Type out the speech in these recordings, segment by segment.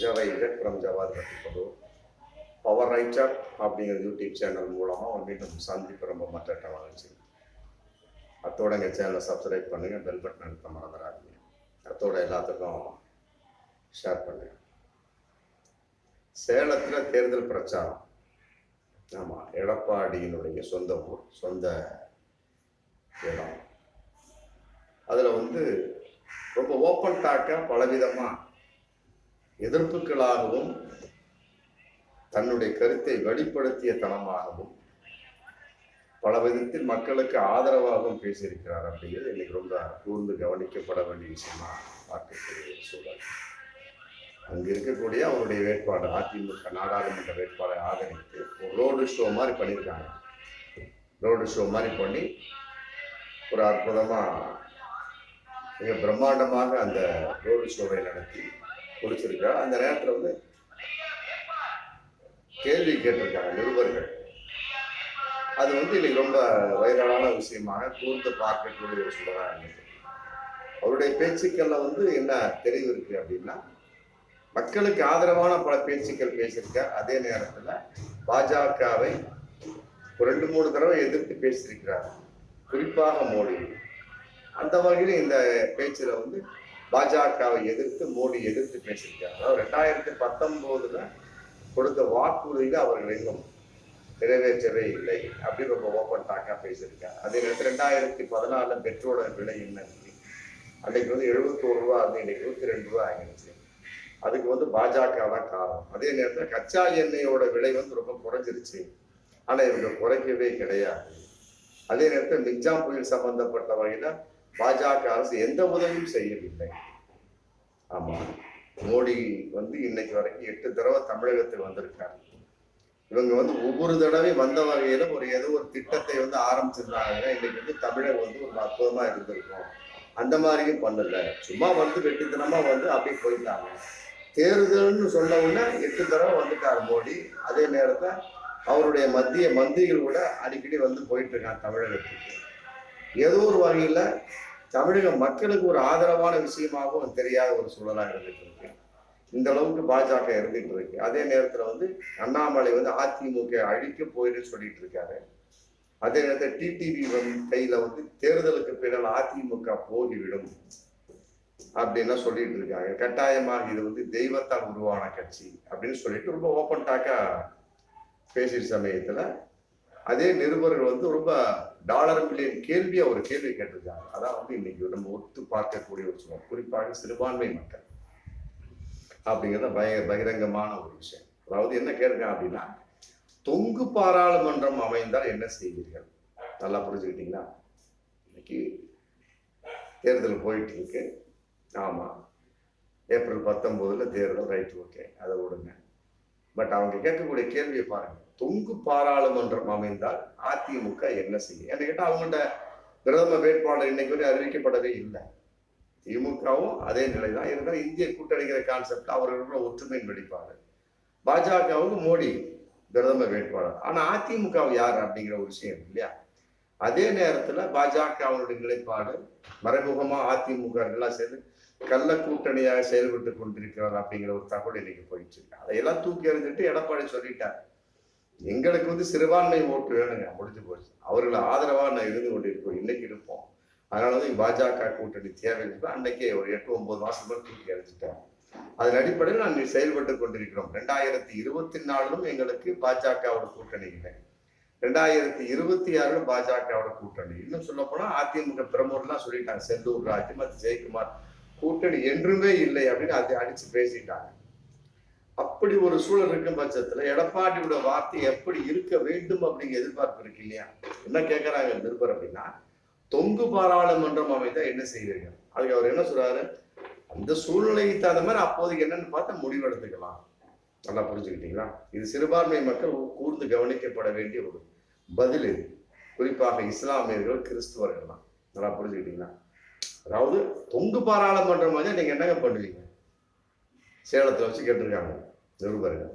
ஜவை விக்ரம் ஜவாத் கட்டிப்பது power writer அப்படிங்கிற YouTube channel மூலமாக மீண்டும் சந்திப்பு ரொம்ப மற்ற வளர்ச்சி அத்தோட எங்கள் சேனலை சப்ஸ்கிரைப் பண்ணுங்கள் பெல் பட்டன் அழுத்த மறந்துடாதீங்க. அத்தோட எல்லாத்துக்கும் ஷேர் பண்ணுங்கள் சேலத்தில் தேர்தல் பிரச்சாரம். ஆமாம் எடப்பாடியினுடைய சொந்த ஊர் சொந்த இடம். அதில் வந்து ரொம்ப ஓப்பன் டாக்காக பலவிதமாக எதிர்ப்புகளாகவும் தன்னுடைய கருத்தை வெளிப்படுத்திய தனமாகவும் பல விதத்தில் மக்களுக்கு ஆதரவாகவும் பேசியிருக்கிறார் அப்படிங்கிறது இன்னைக்கு ரொம்ப கூர்ந்து கவனிக்கப்பட வேண்டிய விஷயமா பார்க்கக்கூடிய சூழல். அங்கே இருக்கக்கூடிய அவருடைய வேட்பாளர் அதிமுக நாடாளுமன்ற வேட்பாளரை ஆதரித்து ஒரு ரோடு ஷோ மாதிரி பண்ணியிருக்காங்க. ரோடு ஷோ மாதிரி பண்ணி ஒரு அற்புதமாக மிக பிரம்மாண்டமாக அந்த ரோடு ஷோவை நடத்தி முடிச்சிருக்காரு அந்த நேரத்தில் வந்து கேள்வி கேட்டிருக்காங்க நிருபர்கள். அது வந்து இன்னைக்கு ரொம்ப வைரலான விஷயமாக கூர்ந்து பார்க்கக்கூடிய ஒரு சூழலாக இருந்தது. அவருடைய பேச்சுக்கள்ல வந்து என்ன தெளிவு இருக்கு அப்படின்னா மக்களுக்கு ஆதரவான பல பேச்சுக்கள் பேசியிருக்கார். அதே நேரத்துல பாஜகவை ஒரு ரெண்டு மூணு தடவை எதிர்த்து பேசியிருக்கிறார். குறிப்பாக மோடி அந்த வகையில் இந்த பேச்சில் வந்து பாஜகவை எதிர்த்து மோடி எதிர்த்து பேசியிருக்காரு. அதாவது ரெண்டாயிரத்தி பத்தொன்பதுல கொடுத்த வாக்குறுதியில அவர்கள் இன்னும் நிறைவேற்றவே இல்லை. அப்படின்னு ரொம்ப ஓப்பன் டாக்கா பேசியிருக்காங்க அதே நேரத்தில் ரெண்டாயிரத்தி பதினாலுல பெட்ரோலோட விலை என்ன? அன்னைக்கு வந்து எழுபத்தோரு ரூபா இருந்து இன்னைக்கு இருபத்தி ரெண்டு ரூபா ஆகிடுச்சு. அதுக்கு வந்து பாஜக தான் காரணம். அதே நேரத்தில் கச்சா எண்ணெயோட விலை வந்து ரொம்ப குறைஞ்சிருச்சு. ஆனா இவங்க குறைக்கவே கிடையாது. அதே நேரத்தில் மிக்ஜாம் புயல் சம்பந்தப்பட்ட வகையில பாஜக அரசு எந்த உதவியும் செய்யவில்லை. ஆமாம் மோடி வந்து இன்னைக்கு வரைக்கும் எட்டு தடவை தமிழகத்துக்கு வந்திருக்காரு. இவங்க வந்து ஒவ்வொரு தடவை வந்த வகையில ஒரு ஏதோ ஒரு திட்டத்தை வந்து ஆரம்பிச்சிருந்தாங்க. இன்னைக்கு வந்து தமிழகம் வந்து ஒரு அற்புதமா இருந்திருக்கும். அந்த மாதிரியும் பண்ணல. சும்மா வந்து வெட்டித்தனமா வந்து அப்படியே போயிட்டாங்க. தேர்தல்னு சொன்ன உடனே எட்டு தடவை வந்துட்டார் மோடி. அதே நேரத்தில் அவருடைய மத்திய மந்திரிகள் கூட அடிக்கடி வந்து போயிட்டு இருக்காங்க தமிழகத்துக்கு. ஏதோ ஒரு வகையில தமிழக மக்களுக்கு ஒரு ஆதரவான விஷயமாகவும் தெரியாத ஒரு சூழலாக இருந்துட்டு இருக்கு. இந்த அளவுக்கு பாஜக இருந்துட்டு இருக்கு. அதே நேரத்துல வந்து அண்ணாமலை வந்து அதிமுக அழிக்க போயிட்டு சொல்லிட்டு இருக்காரு. அதே நேரத்தில் டிடிவி வந்து கையில வந்து தேர்தலுக்கு பின்னால் அதிமுக போகிவிடும் அப்படின்னு சொல்லிட்டு இருக்காங்க. கட்டாயமாக இது வந்து தெய்வத்தால் உருவான கட்சி அப்படின்னு சொல்லிட்டு ரொம்ப ஓப்பன் டாக்கா பேசிய சமயத்துல அதே நிருபர்கள் வந்து ரொம்ப டாலர் மில்லியன் கேள்வி அவர் கேள்வி கேட்டிருக்காங்க. அதான் வந்து இன்னைக்கு நம்ம ஒத்து பார்க்கக்கூடிய ஒரு சூழல். குறிப்பாக சிறுபான்மை மக்கள். அப்படிங்கிறத பய பகிரங்கமான ஒரு விஷயம். அதாவது என்ன கேட்க அப்படின்னா தொங்கு பாராளுமன்றம் அமைந்தால் என்ன செய்வீர்கள்? நல்லா புரிஞ்சுக்கிட்டீங்களா? இன்னைக்கு தேர்தல் போயிட்டு இருக்கு ஆமாம் ஏப்ரல் பத்தொன்பதுல தேர்தல் ரைட் ஓகே. அதை விடுங்க பட் அவங்க கேட்கக்கூடிய கேள்வியை பாருங்க. தொங்கு பாராளுமன்றம் அமைந்தால் அதிமுக என்ன செய்யும்? என்ன கேட்டால் அவங்கள்ட்ட பிரதம வேட்பாளர் இன்னைக்கு வரை அறிவிக்கப்படவே இல்லை. திமுகவும் அதே நிலை தான் இருந்தால் இந்திய கூட்டணிங்கிற கான்செப்ட் அவர்களோட ஒற்றுமையின் வெளிப்பாடு. பாஜகவுக்கு மோடி பிரதம வேட்பாளர். ஆனால் அதிமுக யார் அப்படிங்கிற ஒரு விஷயம் இல்லையா? அதே நேரத்தில் பாஜக அவனுடைய நிலைப்பாடு மறைமுகமாக அதிமுக எல்லாம் சேர்ந்து கள்ள கூட்டணியாக செயல்பட்டு கொண்டிருக்கிறார் அப்படிங்கிற ஒரு தகவல் இன்னைக்கு போயிட்டு இருக்கு அதையெல்லாம் தூக்கி எறிஞ்சிட்டு எடப்பாடி சொல்லிட்டார். எங்களுக்கு வந்து சிறுபான்மை ஓட்டு வேணுங்க முடிஞ்சு போச்சு. அவர்கள் ஆதரவா நான் இருந்து கொண்டிருக்கோம் இன்னைக்கு இருப்போம். அதனால வந்து பாஜக கூட்டணி தேவை அன்னைக்கே ஒரு எட்டு ஒன்பது மாசம் தூக்கி எறிஞ்சிட்டோம் அதன் அடிப்படையில் நாங்கள் செயல்பட்டு கொண்டிருக்கிறோம். ரெண்டாயிரத்தி இருபத்தி நாலிலும் எங்களுக்கு பாஜகவோட கூட்டணி இல்லை. ரெண்டாயிரத்தி இருபத்தி ஆறுல பாஜகவோட கூட்டணி. இன்னும் சொல்ல போனா அதிமுக பிரமுகர்லாம் சொல்லிட்டாங்க செல்லூர் ராஜ் மற்ற ஜெயக்குமார். கூட்டணி என்றுமே இல்லை அப்படின்னு அதை அடிச்சு பேசிட்டாங்க. அப்படி ஒரு சூழல் இருக்கும் பட்சத்துல எடப்பாடியோட வார்த்தை எப்படி இருக்க வேண்டும் அப்படிங்கிற எதிர்பார்ப்பு இருக்கு இல்லையா? என்ன கேட்கறாங்க நிருபர் அப்படின்னா தொங்கு பாராளுமன்றம் அமைத்தா என்ன செய்வீர்கள் அதுக்கு அவர் என்ன சொல்றாரு? அந்த சூழ்நிலைக்கு தகுந்த மாதிரி அப்போதைக்கு என்னன்னு பார்த்தா முடிவெடுத்துக்கலாம் நல்லா புரிஞ்சுக்கிட்டீங்களா? இது சிறுபான்மை மக்கள் கூர்ந்து கவனிக்கப்பட வேண்டிய ஒரு பதில் இது. குறிப்பாக இஸ்லாமியர்கள் கிறிஸ்துவர்கள் தான். நல்லா புரிஞ்சுக்கிட்டீங்களா? அதாவது தொங்கு பாராளுமன்றம் மாதிரி நீங்க என்னங்க பண்ணுவீங்க சேலத்தில் வச்சு கேட்டிருக்காங்க. நிருபர்கள்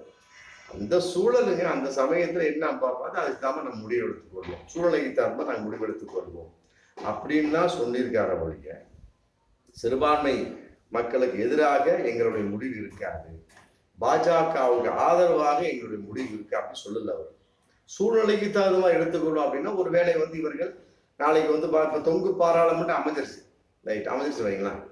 அந்த சூழலுங்க அந்த சமயத்துல என்ன பார்ப்பாங்க அதுக்கு தான் நம்ம முடிவெடுத்து கொள்வோம். சூழ்நிலைக்கு தகுந்த நாங்கள் முடிவெடுத்து கொள்வோம். அப்படின்னு தான் சொல்லியிருக்கார ஒழிய சிறுபான்மை மக்களுக்கு எதிராக எங்களுடைய முடிவு இருக்காது. பாஜகவுக்கு ஆதரவாக எங்களுடைய முடிவு இருக்கு அப்படின்னு சொல்லல அவர். சூழ்நிலைக்கு தகுந்த மாதிரி எடுத்துக்கணும் அப்படின்னா ஒரு வேலை வந்து இவர்கள் நாளைக்கு வந்து தொங்கு பாராளுமன்றம் அமைஞ்சிருச்சு. ரைட் அமைஞ்சிருச்சு வைங்களா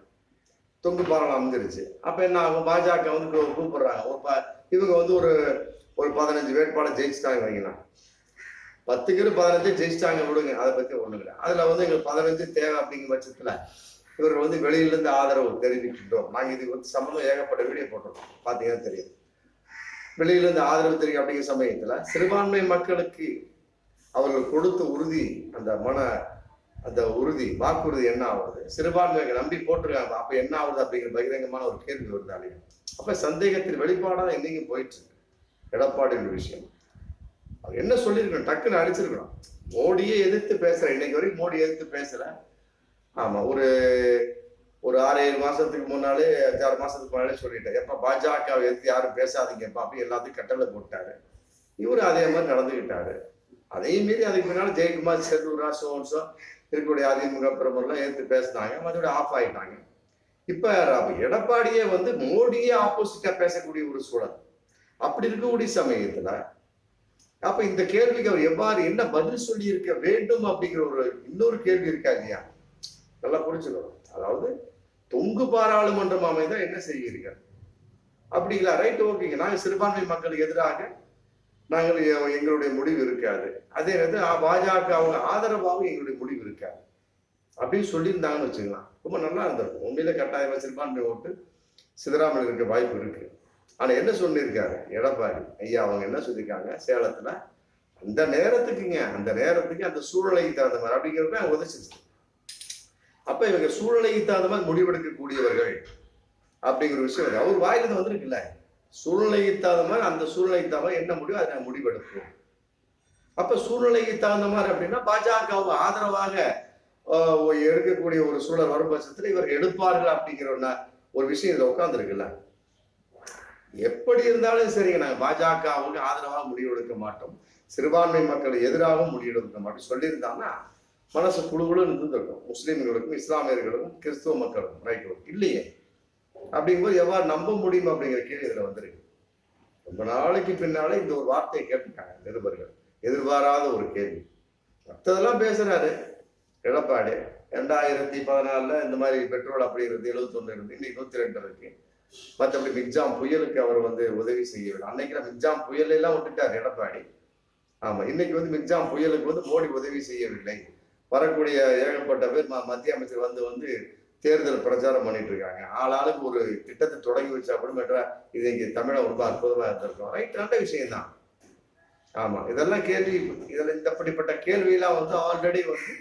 தொங்கு பாலம் அமைஞ்சிருச்சு அப்போ என்ன ஆகும்? பாஜக வந்து கூப்பிடுறாங்க. ஒரு ப- இவங்க வந்து ஒரு ஒரு பதினஞ்சு வேட்பாளர் ஜெயிச்சிட்டாங்க வைங்களேன் பத்துக்கு பதினஞ்சு ஜெயிச்சிட்டாங்க விடுங்க. அதை பற்றி ஒன்றும் இல்லை அதில் வந்து எங்களுக்கு பதினஞ்சு தேவை அப்படிங்கிற பட்சத்தில் இவர்கள் வந்து வெளியிலேருந்து ஆதரவு தெரிவிக்கின்றோம். நாங்கள் இது வந்து சம்பந்தம் ஏகப்பட்ட வீடியோ போட்டிருக்கோம். பார்த்தீங்கன்னா தெரியும். வெளியிலேருந்து ஆதரவு தெரியும் அப்படிங்கிற சமயத்தில் சிறுபான்மை மக்களுக்கு அவர்கள் கொடுத்த உறுதி அந்த மன அந்த உறுதி வாக்குறுதி என்ன ஆகுது? சிறுபான்மையை நம்பி போட்டிருக்காங்க. அப்ப என்ன ஆகுது அப்படிங்கிற பகிரங்கமான ஒரு கேள்வி வருது அலையும் அப்ப சந்தேகத்தின் வெளிப்பாடாக இன்னைக்கும் போயிட்டு இருக்கு. எடப்பாடியின் விஷயம். அவர் என்ன சொல்லியிருக்கணும்? டக்குன்னு அடிச்சிருக்கணும். மோடியை எதிர்த்து பேசுற இன்னைக்கு வரைக்கும் மோடி எதிர்த்து பேசல. ஆமா ஒரு ஒரு ஆறு ஏழு மாசத்துக்கு முன்னாலே அஞ்சாறு மாசத்துக்கு முன்னாலே சொல்லிட்டேன். எப்ப பாஜக எதிர்த்து யாரும் பேசாதீங்கப்பா அப்படி எல்லாத்தையும் கட்டளை போட்டாரு. இவரு அதே மாதிரி நடந்துகிட்டாரு. அதையும் மீறி அதுக்கு முன்னால ஜெயக்குமார் செல்லூரா சோன்சோ இருக்கக்கூடிய அதிமுக பிரமுகர்லாம் எடுத்து பேசினாங்க மற்றபடி ஆஃப் ஆயிட்டாங்க. இப்ப எடப்பாடியே வந்து மோடியே ஆப்போசிட்டா பேசக்கூடிய ஒரு சூழல். அப்படி இருக்கக்கூடிய சமயத்துல அப்ப இந்த கேள்விக்கு அவர் எவ்வாறு என்ன பதில் சொல்லி இருக்க வேண்டும் அப்படிங்கிற ஒரு இன்னொரு கேள்வி இருக்கா இல்லையா? நல்லா புரிஞ்சுக்கணும். அதாவது தொங்கு பாராளுமன்றம் அமைந்தா என்ன செய்வீர்கள்? அப்படிங்களா ரைட் ஓகேங்க நாங்க சிறுபான்மை மக்களுக்கு எதிராக நாங்கள் எங்களுடைய முடிவு இருக்காது. அதே நேரத்தில் ஆ- பாஜக அவங்க ஆதரவாகவும் எங்களுடைய முடிவு இருக்காது. அப்படின்னு சொல்லியிருந்தாங்கன்னு வச்சுக்கலாம். ரொம்ப நல்லா இருந்திருக்கும். உண்மையில கட்டாயம் சிறுபான்மை ஓட்டு சிதறாமல் இருக்க வாய்ப்பு இருக்கு. ஆனால் என்ன சொல்லியிருக்காரு? எடப்பாடி. ஐயா அவங்க என்ன சொல்லியிருக்காங்க? சேலத்துல அந்த நேரத்துக்குங்க. அந்த நேரத்துக்கு அந்த சூழ்நிலைக்கு தகுந்த மாதிரி அப்படிங்கிறப்ப உதச்சிச்சு அப்ப இவங்க சூழ்நிலைக்கு தகுந்த மாதிரி முடிவெடுக்கக்கூடியவர்கள் அப்படிங்கிற விஷயம் அவர் வாயிலிருந்து வந்திருக்குல்ல? சூழ்நிலைக்கு தகுந்த மாதிரி அந்த சூழ்நிலைக்கு தகுந்த மாதிரி என்ன முடிவோ அதை முடிவெடுப்போம். அப்ப சூழ்நிலைக்கு தகுந்த மாதிரி அப்படின்னா பாஜகவுக்கு ஆதரவாக ஒரு எடுக்கக்கூடிய ஒரு சூழல் வரும் பட்சத்தில் இவர் எடுப்பார்கள் அப்படிங்கிற ஒரு ஒரு விஷயம் இதுல உட்காந்துருக்குல்ல எப்படி இருந்தாலும் சரிங்க நாங்க பாஜகவுக்கு ஆதரவாக முடிவெடுக்க மாட்டோம். சிறுபான்மை மக்கள் எதிராகவும் முடிவெடுக்க மாட்டோம். சொல்லியிருந்தாங்கன்னா மனசு குழுகுழுன்னு இருந்திருக்கும். முஸ்லீம்களுக்கும் இஸ்லாமியர்களுக்கும் கிறிஸ்துவ மக்களுக்கும் ரைட் இல்லையே. அப்படிங்கும்போது எவ்வாறு நம்ப முடியும் அப்படிங்கிற கேள்வி இதுல வந்திருக்கு. ரொம்ப நாளைக்கு பின்னாலே இந்த ஒரு வார்த்தையை கேட்டிருக்காங்க நிருபர்கள். எதிர்பாராத ஒரு கேள்வி. மற்றதெல்லாம் பேசுறாரு. எடப்பாடு ரெண்டாயிரத்தி பதினாலுல இந்த மாதிரி பெட்ரோல் அப்படி இருந்து எழுபத்தொன்னு இருந்து இன்னைக்கு நூத்தி ரெண்டு இருக்கு. மற்றபடி மிக்ஜாம் புயலுக்கு அவர் வந்து உதவி செய்யவில்லை. அன்னைக்கு மிக்ஜாம் புயல் எல்லாம் விட்டுட்டார் எடப்பாடி. ஆமா இன்னைக்கு வந்து மிக்ஜாம் புயலுக்கு வந்து மோடி உதவி செய்யவில்லை. வரக்கூடிய ஏகப்பட்ட பேர் மத்திய அமைச்சர் வந்து வந்து தேர்தல் பிரச்சாரம் பண்ணிட்டு இருக்காங்க ஆளாளுக்கு ஒரு திட்டத்தை தொடங்கி வச்சா கூட இது இங்கே தமிழை ரொம்ப அற்புதமாக இருந்திருக்கும். ரைட் நல்ல விஷயம்தான். ஆமாம் இதெல்லாம் கேள்வி இதில் இந்த அப்படிப்பட்ட கேள்வியெல்லாம் வந்து ஆல்ரெடி வந்து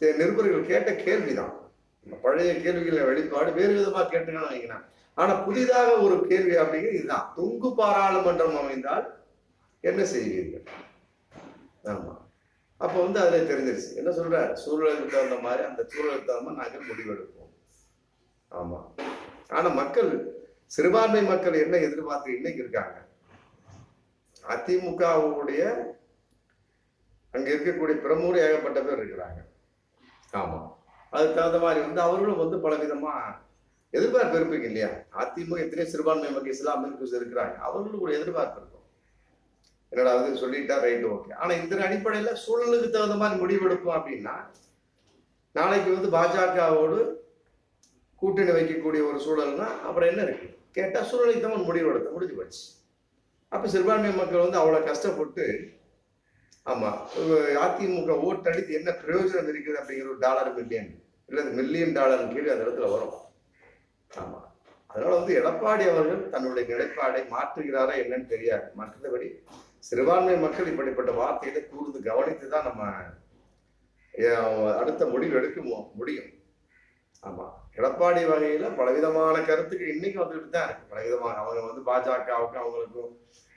தே- நிருபர்கள் கேட்ட கேள்விதான். இந்த பழைய கேள்விகளை வெளிப்பாடு வேறு விதமாக கேட்டுக்கணும் வைக்கிறேன் ஆனால் புதிதாக ஒரு கேள்வி அப்படிங்கிறது இதுதான். தொங்கு பாராளுமன்றம் அமைந்தால் என்ன செய்வீர்கள்? ஆமாம் அப்போ வந்து அதில் தெரிஞ்சிருச்சு. என்ன சொல்ற சூழலுக்கு தகுந்த மாதிரி அந்த சூழலுக்கு தகுந்த மாதிரி நாங்கள் முடிவெடுப்போம். ஆமாம் ஆனால் மக்கள் சிறுபான்மை மக்கள் என்ன எதிர்பார்த்து இன்னைக்கு இருக்காங்க? அதிமுகவுடைய அங்கே இருக்கக்கூடிய பிரமுகர் ஏகப்பட்ட பேர் இருக்கிறாங்க. ஆமாம் அதுக்கு தகுந்த மாதிரி வந்து அவர்களும் வந்து பல விதமா எதிர்பார்ப்பு இருப்பீங்க இல்லையா? அதிமுக எத்தனையோ சிறுபான்மை மக்கள் இஸ்லாமியர்கள் இருக்கிறாங்க. அவர்களுக்கு ஒரு எதிர்பார்ப்பு என்னடா வந்து சொல்லிட்டா ரைட் ஓகே ஆனா இந்த அடிப்படையில சூழலுக்கு தகுந்த மாதிரி முடிவெடுப்போம் அப்படின்னா நாளைக்கு வந்து பாஜகவோடு கூட்டணி வைக்கக்கூடிய ஒரு சூழல்னா அப்புறம் என்ன இருக்கு? கேட்டா சூழலுக்கு தான் முடிவெடுத்த முடிஞ்சு போச்சு. அப்ப சிறுபான்மை மக்கள் வந்து அவ்வளவு கஷ்டப்பட்டு ஆமா அதிமுக அதிமுக ஓட்டடித்து என்ன பிரயோஜனம் இருக்குது அப்படிங்கிற ஒரு டாலர் மில்லியன் இல்ல மில்லியன் டாலர் கீழே அந்த இடத்துல வரும். ஆமா. அதனால வந்து எடப்பாடி அவர்கள் தன்னுடைய நிலைப்பாடை மாற்றுகிறாரா என்னன்னு தெரியாது. மற்றபடி சிறுபான்மை மக்கள் இப்படிப்பட்ட வார்த்தைகளை கூர்ந்து கவனித்து தான் நம்ம அடுத்த முடிவு எடுக்க முடியும். ஆமா. எடப்பாடி வகையில பலவிதமான கருத்துக்கு இன்னைக்கு வந்துட்டு தான் இருக்கு. பலவிதமான அவங்க வந்து பாஜகவுக்கு அவங்களுக்கும்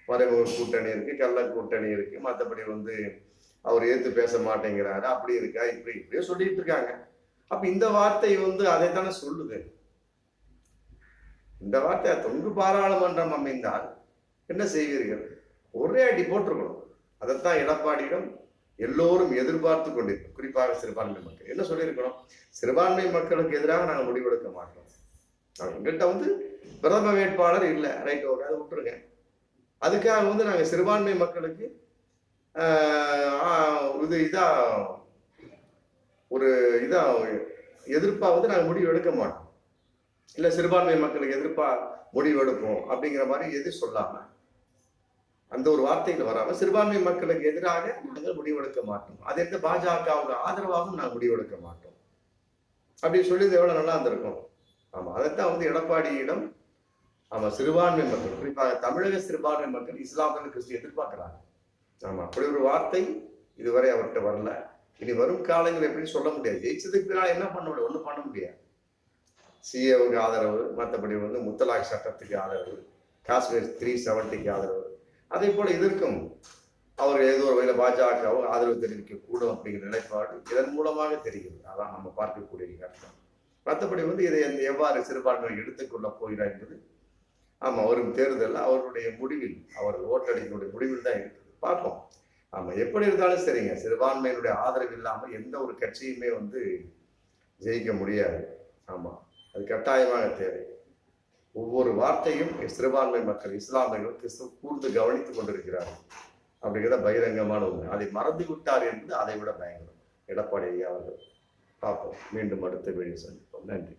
மறைமுக கூட்டணி இருக்கு கள்ள கூட்டணி இருக்கு. மற்றபடி வந்து அவர் ஏத்து பேச மாட்டேங்கிறாரு. அப்படி இருக்கா? இப்படி இப்படியே சொல்லிட்டு இருக்காங்க. அப்ப இந்த வார்த்தை வந்து அதைத்தானே சொல்லுது. இந்த வார்த்தை தொங்கு பாராளுமன்றம் அமைந்தால் என்ன செய்வீர்கள்? ஒரே அடி போட்டிருக்கணும். அதைத்தான் எடப்பாடியிடம் எல்லோரும் எதிர்பார்த்து கொண்டிருக்கோம். குறிப்பாக சிறுபான்மை மக்கள். என்ன சொல்லியிருக்கணும்? சிறுபான்மை மக்களுக்கு எதிராக நாங்கள் முடிவெடுக்க மாட்டோம். எங்கள்கிட்ட வந்து பிரதம வேட்பாளர் இல்லை. ரைட் ஓகே அதை விட்டுருங்க. அதுக்காக வந்து நாங்கள் சிறுபான்மை மக்களுக்கு இது இதா ஒரு இதா எதிர்ப்பா வந்து நாங்கள் முடிவு எடுக்க மாட்டோம். இல்லை சிறுபான்மை மக்களுக்கு எதிர்ப்பா முடிவு எடுப்போம் அப்படிங்கிற மாதிரி எது சொல்லாமல் அந்த ஒரு வார்த்தைகள் வராம சிறுபான்மை மக்களுக்கு எதிராக நாங்கள் முடிவெடுக்க மாட்டோம். அது எந்த பாஜகவுக்கு ஆதரவாகவும் நாங்கள் முடிவெடுக்க மாட்டோம். அப்படி சொல்லி எவ்வளவு நல்லா இருந்திருக்கும். ஆமா அதைத்தான் வந்து எடப்பாடியிடம் ஆமா சிறுபான்மை மக்கள் குறிப்பாக தமிழக சிறுபான்மை மக்கள் இஸ்லாமிய கிறிஸ்து எதிர்பார்க்கிறாங்க. ஆமா அப்படி ஒரு வார்த்தை இதுவரை அவர்கிட்ட வரல. இனி வரும் காலங்கள் எப்படி சொல்ல முடியாது. ஜெயிச்சதுக்கு பின்னால் என்ன பண்ண முடியும்? ஒண்ணும் பண்ண முடியாது. சிஏவுக்கு ஆதரவு மற்றபடி வந்து முத்தலாக் சட்டத்துக்கு ஆதரவு காஷ்மீர் த்ரீ செவன்ட்டிக்கு ஆதரவு அதே போல இதற்கும் அவர் ஏதோ ஒரு வகையில் பாஜகவோ ஆதரவு தெரிவிக்க கூடும் அப்படிங்கிற நிலைப்பாடு இதன் மூலமாக தெரிகிறது. அதான் நம்ம பார்க்கக்கூடிய கருத்தம் மற்றபடி வந்து இதை எந்த- எவ்வாறு சிறுபான்மையை எடுத்துக்கொள்ள போகிறார் என்பது ஆமாம் வரும் தேர்தல் அவருடைய முடிவில் அவர் ஓட்டடிகளுடைய முடிவில் தான் இருக்குது. பார்ப்போம். ஆமாம் எப்படி இருந்தாலும் சரிங்க. சிறுபான்மையினுடைய ஆதரவு இல்லாமல் எந்த ஒரு கட்சியுமே வந்து ஜெயிக்க முடியாது. ஆமாம் அது கட்டாயமாக தேவை. ஒவ்வொரு வார்த்தையும் சிறுபான்மை மக்கள் இஸ்லாமியர்கள் கிறிஸ்துவ கூர்ந்து கவனித்துக் கொண்டிருக்கிறார்கள். அப்படிங்கிறத பகிரங்கமான உண்மை. அதை மறந்து விட்டார் என்பது அதை விட பயங்கரம். எடப்பாடி ஐயா அவர்கள். பார்ப்போம். மீண்டும் அடுத்த வீடியோ சந்திப்போம். நன்றி.